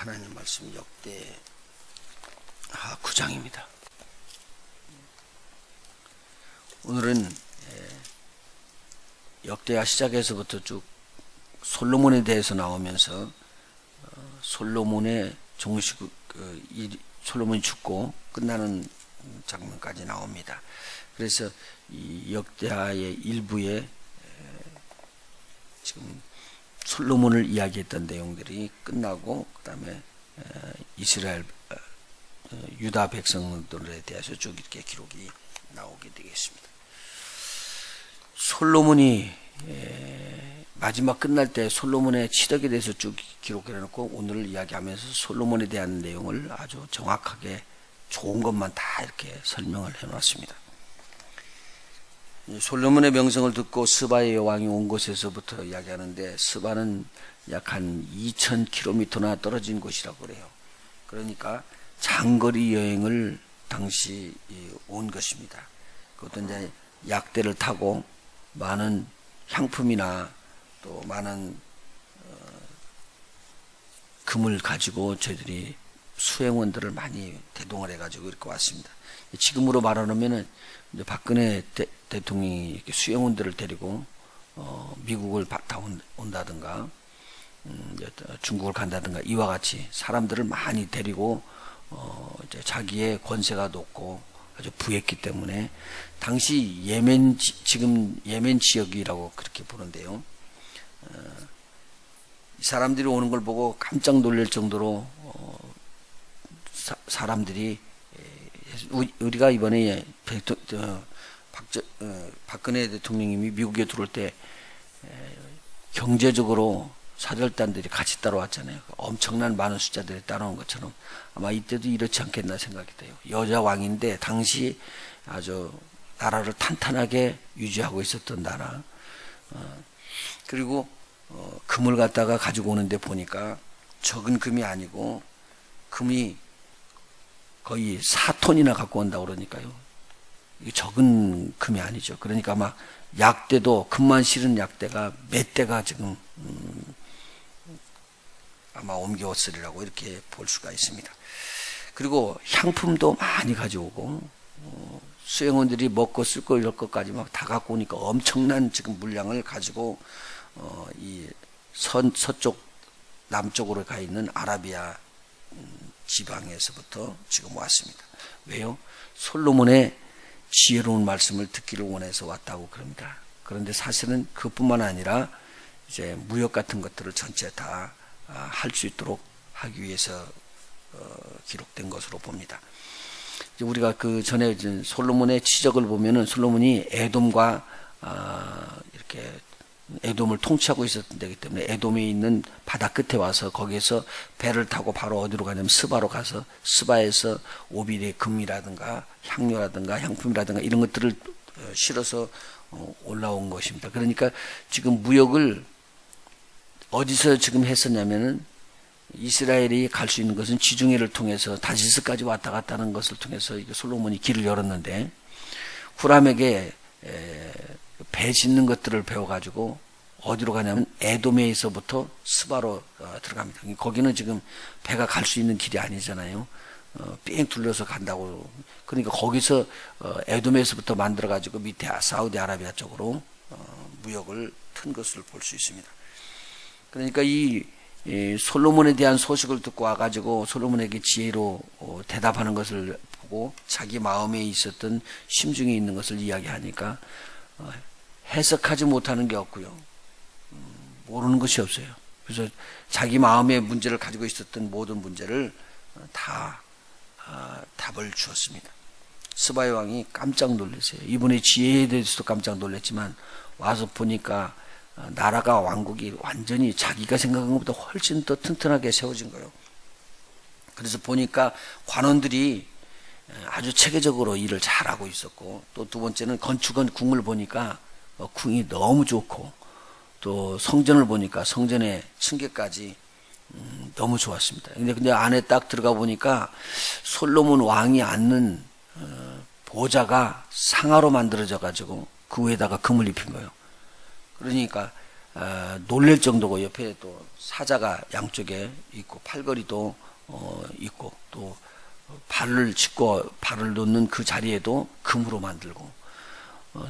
하나님 말씀 역대 하 9장입니다. 오늘은 예, 역대하 시작에서부터 쭉 솔로몬에 대해서 나오면서 어, 솔로몬의 종식 그, 이, 솔로몬이 죽고 끝나는 장면까지 나옵니다. 그래서 이 역대하의 일부에 지금 솔로몬을 이야기했던 내용들이 끝나고 그다음에 이스라엘 어, 어, 유다 백성들에 대해서 쭉 이렇게 기록이 나오게 되겠습니다. 솔로몬이 마지막 끝날 때 솔로몬의 치덕에 대해서 쭉 기록해 놓고 오늘 이야기하면서 솔로몬에 대한 내용을 아주 정확하게 좋은 것만 다 이렇게 설명을 해 놨습니다. 솔로몬의 명성을 듣고 스바의 왕이 온 곳에서부터 이야기하는데 스바는 약 한 2,000km나 떨어진 곳이라고 그래요. 그러니까 장거리 여행을 당시 온 것입니다. 그것도 이제 약대를 타고 많은 향품이나 또 많은 어, 금을 가지고 저희들이 수행원들을 많이 대동을 해가지고 이렇게 왔습니다. 지금으로 말하면은 이제 박근혜 대, 통령이 수행원들을 데리고 어, 미국을 다 온다든가 음, 중국을 간다든가 이와 같이 사람들을 많이 데리고 어, 자기의 권세가 높고 아주 부했기 때문에 당시 예멘 지금 예멘 지역이라고 그렇게 부른데요. 어, 사람들이 오는 걸 보고 깜짝 놀랄 정도로 어, 사, 사람들이 우리가 이번에 박저, 어, 박근혜 대통령님이 미국에 들어올 때 경제적으로 사절단들이 같이 따라왔잖아요. 엄청난 많은 숫자들이 따라온 것처럼 아마 이때도 이렇지 않겠나 생각이 돼요. 여자 왕인데 당시 아주 나라를 탄탄하게 유지하고 있었던 나라. 어, 그리고 어, 금을 갖다가 가지고 오는데 보니까 적은 금이 아니고 금이 거의 4톤이나 갖고 온다고 그러니까요. 적은 금이 아니죠. 그러니까 막 약대도 금만 실은 약대가 몇 대가 지금 음, 아마 옮겨왔으리라고 이렇게 볼 수가 있습니다. 그리고 향품도 많이 가져오고 어, 수행원들이 먹고 쓸 거 이럴 것까지 막 다 갖고 오니까 엄청난 지금 물량을 가지고 어, 이 선, 서쪽 남쪽으로 가 있는 아라비아 음, 지방에서부터 지금 왔습니다. 왜요? 솔로몬의 지혜로운 말씀을 듣기를 원해서 왔다고 그럽니다. 그런데 사실은 그뿐만 아니라 이제 무역 같은 것들을 전체 다 할수 아, 있도록 하기 위해서 어, 기록된 것으로 봅니다. 우리가 그 전에 솔로몬의 치적을 보면은 솔로몬이 에돔과 아, 이렇게 에돔을 통치하고 있었던 데기 때문에 에돔에 있는 바다 끝에 와서 거기에서 배를 타고 바로 어디로 가냐면 스바로 가서 스바에서 오빌의 금이라든가 향료라든가 향품이라든가 이런 것들을 어, 실어서 어, 올라온 것입니다. 그러니까 지금 무역을 어디서 지금 했었냐면은 이스라엘이 갈 수 있는 것은 지중해를 통해서 다시스까지 왔다 갔다 하는 것을 통해서 솔로몬이 길을 열었는데 후람에게 배 짓는 것들을 배워가지고 어디로 가냐면 에돔에서부터 스바로 어, 들어갑니다. 거기는 지금 배가 갈 수 있는 길이 아니잖아요. 어, 삥 둘러서 간다고. 그러니까 거기서 어, 에돔에서부터 만들어가지고 밑에 사우디아라비아 쪽으로 어, 무역을 튼 것을 볼 수 있습니다. 그러니까 이, 이 솔로몬에 대한 소식을 듣고 와가지고 솔로몬에게 지혜로 어, 대답하는 것을 보고 자기 마음에 있었던 심중에 있는 것을 이야기하니까 어, 해석하지 못하는 게 없고요. 음, 모르는 것이 없어요. 그래서 자기 마음의 문제를 가지고 있었던 모든 문제를 어, 다 아, 답을 주었습니다. 스바이 왕이 깜짝 놀랐어요. 이분의 지혜에 대해서도 깜짝 놀랐지만 와서 보니까 어, 나라가 왕국이 완전히 자기가 생각한 것보다 훨씬 더 튼튼하게 세워진 거예요. 그래서 보니까 관원들이 아주 체계적으로 일을 잘하고 있었고 또 두 번째는 건축은 궁을 보니까 어, 궁이 너무 좋고 또 성전을 보니까 성전의 층계까지 음, 너무 좋았습니다. 근데 근데 안에 딱 들어가 보니까 솔로몬 왕이 앉는 어, 보좌가 상하로 만들어져 가지고 그 위에다가 금을 입힌 거예요. 그러니까 어, 놀랄 정도고 옆에 또 사자가 양쪽에 있고 팔걸이도 어, 있고 또 발을 짚고 발을 놓는 그 자리에도 금으로 만들고 어,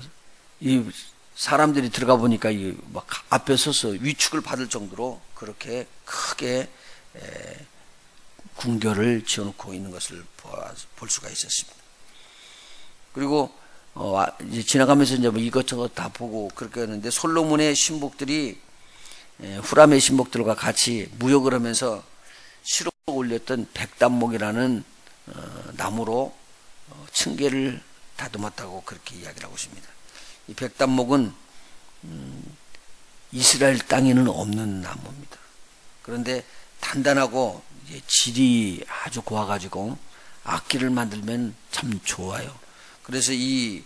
이 사람들이 들어가 보니까 이 막 앞에 서서 위축을 받을 정도로 그렇게 크게 에, 궁결을 지어놓고 있는 것을 볼 수가 있었습니다. 그리고 어, 아, 이제 지나가면서 이제 뭐 이것저것 다 보고 그렇게 했는데 솔로몬의 신복들이 에, 후람의 신복들과 같이 무역을 하면서 시로 올렸던 백단목이라는 어, 나무로 어, 층계를 다듬었다고 그렇게 이야기를 하고 있습니다. 이 백단목은 음, 이스라엘 땅에는 없는 나무입니다. 그런데 단단하고 질이 아주 고와가지고 악기를 만들면 참 좋아요. 그래서 이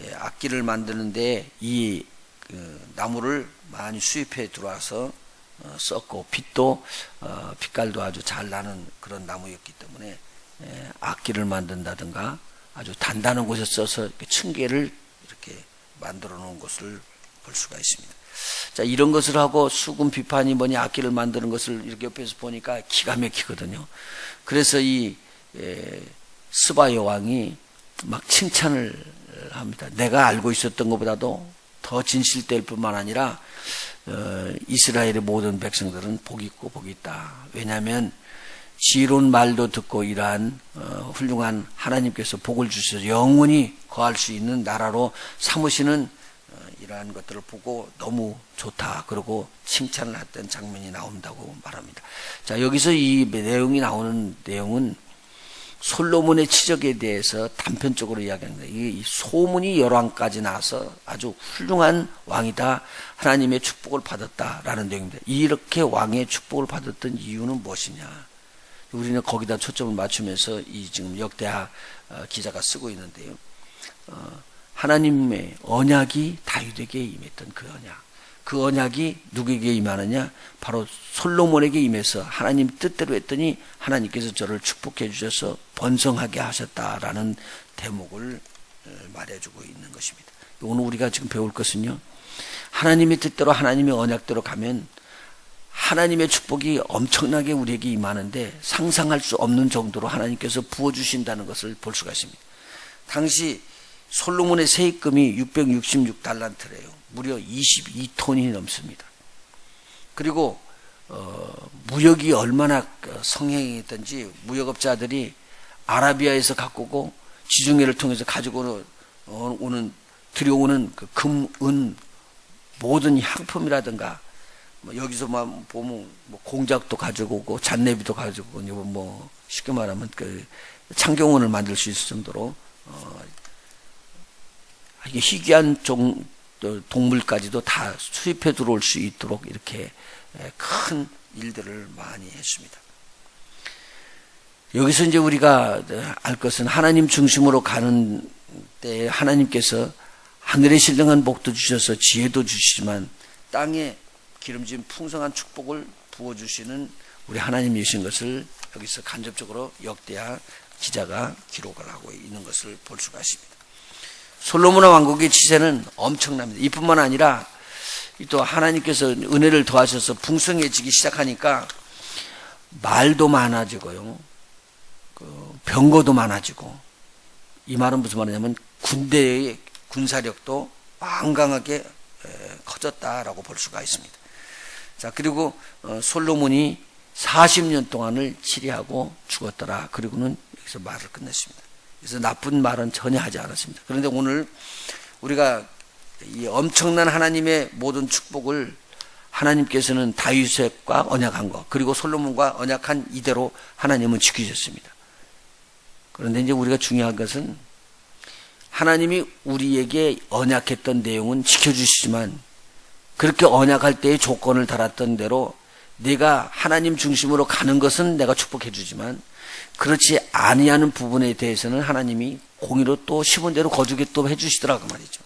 예, 악기를 만드는데 이 그, 나무를 많이 수입해 들어와서 어, 썼고 빛도 어, 빛깔도 아주 잘 나는 그런 나무였기 때문에 예, 악기를 만든다든가 아주 단단한 곳에 써서 이렇게 층계를 이렇게 만들어 놓은 것을 볼 수가 있습니다. 자 이런 것을 하고 수군 비판이 뭐니 악기를 만드는 것을 이렇게 옆에서 보니까 기가 막히거든요. 그래서 이 예, 스바 여왕이 막 칭찬을 합니다. 내가 알고 있었던 것보다도 더 진실될 뿐만 아니라 어, 이스라엘의 모든 백성들은 복이 있고 복이 있다. 왜냐하면 지혜로운 말도 듣고 이러한 어, 훌륭한 하나님께서 복을 주셔서 영원히 거할 수 있는 나라로 삼으시는 어, 이러한 것들을 보고 너무 좋다. 그러고 칭찬을 했던 장면이 나온다고 말합니다. 자 여기서 이 내용이 나오는 내용은 솔로몬의 치적에 대해서 단편적으로 이야기합니다. 이 소문이 열왕까지 나서 아주 훌륭한 왕이다. 하나님의 축복을 받았다라는 내용입니다. 이렇게 왕의 축복을 받았던 이유는 무엇이냐? 우리는 거기다 초점을 맞추면서 이 지금 역대하 어, 기자가 쓰고 있는데요. 어, 하나님의 언약이 다윗에게 임했던 그 언약. 그 언약이 누구에게 임하느냐? 바로 솔로몬에게 임해서 하나님 뜻대로 했더니 하나님께서 저를 축복해 주셔서 번성하게 하셨다라는 대목을 어, 말해주고 있는 것입니다. 오늘 우리가 지금 배울 것은요. 하나님의 뜻대로 하나님의 언약대로 가면 하나님의 축복이 엄청나게 우리에게 임하는데 상상할 수 없는 정도로 하나님께서 부어주신다는 것을 볼 수가 있습니다. 당시 솔로몬의 세입금이 666달란트래요. 무려 22톤이 넘습니다. 그리고 어, 무역이 얼마나 성행했던지 무역업자들이 아라비아에서 갖고 오고 지중해를 통해서 가지고 오는 들여오는 그 금, 은 모든 향품이라든가 뭐 여기서만 보면 뭐 공작도 가지고 오고 잔내비도 가지고 오고 뭐 쉽게 말하면 그 창경원을 만들 수 있을 정도로 어, 이게 희귀한 종, 동물까지도 다 수입해 들어올 수 있도록 이렇게 큰 일들을 많이 했습니다. 여기서 이제 우리가 알 것은 하나님 중심으로 가는 때 하나님께서 하늘의 신령한 복도 주셔서 지혜도 주시지만 땅에 기름진 풍성한 축복을 부어주시는 우리 하나님이신 것을 여기서 간접적으로 역대하 기자가 기록을 하고 있는 것을 볼 수가 있습니다. 솔로몬 왕국의 지세는 엄청납니다. 이뿐만 아니라 또 하나님께서 은혜를 더하셔서 풍성해지기 시작하니까 말도 많아지고요. 그 병거도 많아지고 이 말은 무슨 말이냐면 군대의 군사력도 완강하게 커졌다라고 볼 수가 있습니다. 자 그리고 어, 솔로몬이 40년 동안을 치리하고 죽었더라. 그리고는 여기서 말을 끝냈습니다. 그래서 나쁜 말은 전혀 하지 않았습니다. 그런데 오늘 우리가 이 엄청난 하나님의 모든 축복을 하나님께서는 다윗과 언약한 것, 그리고 솔로몬과 언약한 이대로 하나님은 지키셨습니다. 그런데 이제 우리가 중요한 것은 하나님이 우리에게 언약했던 내용은 지켜주시지만 그렇게 언약할 때의 조건을 달았던 대로 내가 하나님 중심으로 가는 것은 내가 축복해 주지만 그렇지 아니하는 부분에 대해서는 하나님이 공의로 또 시본대로 거주게 또 해주시더라고 말이죠.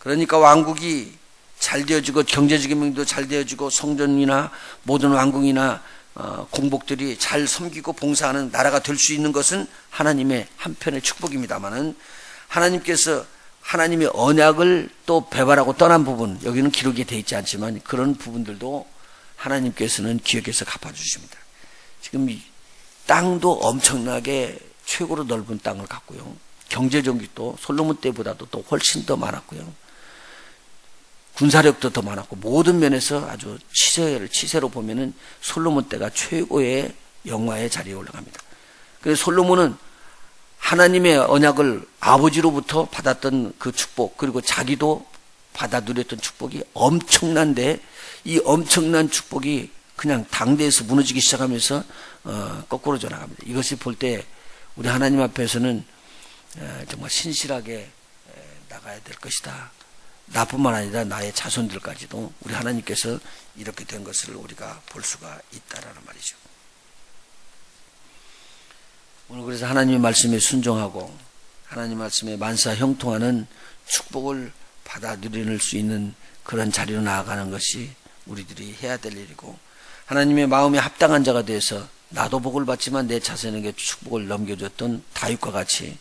그러니까 왕국이 잘 되어지고 경제적인 명도 잘 되어지고 성전이나 모든 왕궁이나 어, 공복들이 잘 섬기고 봉사하는 나라가 될 수 있는 것은 하나님의 한편의 축복입니다만은 하나님께서 하나님의 언약을 또 배반하고 떠난 부분 여기는 기록이 돼 있지 않지만 그런 부분들도 하나님께서는 기억해서 갚아주십니다. 지금 이 땅도 엄청나게 최고로 넓은 땅을 갖고요. 경제적도 솔로몬 때보다도 또 훨씬 더 많았고요. 군사력도 더 많았고 모든 면에서 아주 치세를 치세로 보면은 솔로몬 때가 최고의 영화의 자리에 올라갑니다. 그래서 솔로몬은 하나님의 언약을 아버지로부터 받았던 그 축복 그리고 자기도 받아 누렸던 축복이 엄청난데 이 엄청난 축복이 그냥 당대에서 무너지기 시작하면서 어, 거꾸로 전나갑니다 이것이 볼 때 우리 하나님 앞에서는 에, 정말 신실하게 에, 나가야 될 것이다. 나뿐만 아니라 나의 자손들까지도 우리 하나님께서 이렇게 된 것을 우리가 볼 수가 있다라는 말이죠. 오늘 그래서 하나님의 말씀에 순종하고 하나님 말씀에 만사 형통하는 축복을 받아 누릴 수 있는 그런 자리로 나아가는 것이 우리들이 해야 될 일이고 하나님의 마음에 합당한 자가 되어서 나도 복을 받지만 내 자손에게 축복을 넘겨줬던 다윗과 같이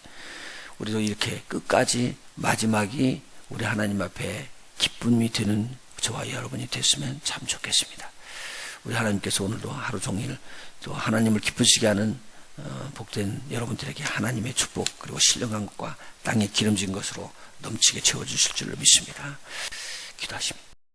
우리도 이렇게 끝까지 마지막이 우리 하나님 앞에 기쁨이 되는 저와 여러분이 됐으면 참 좋겠습니다. 우리 하나님께서 오늘도 하루 종일 또 하나님을 기쁘시게 하는 어, 복된 여러분들에게 하나님의 축복 그리고 신령한 것과 땅에 기름진 것으로 넘치게 채워주실 줄로 믿습니다. 기도하십니다.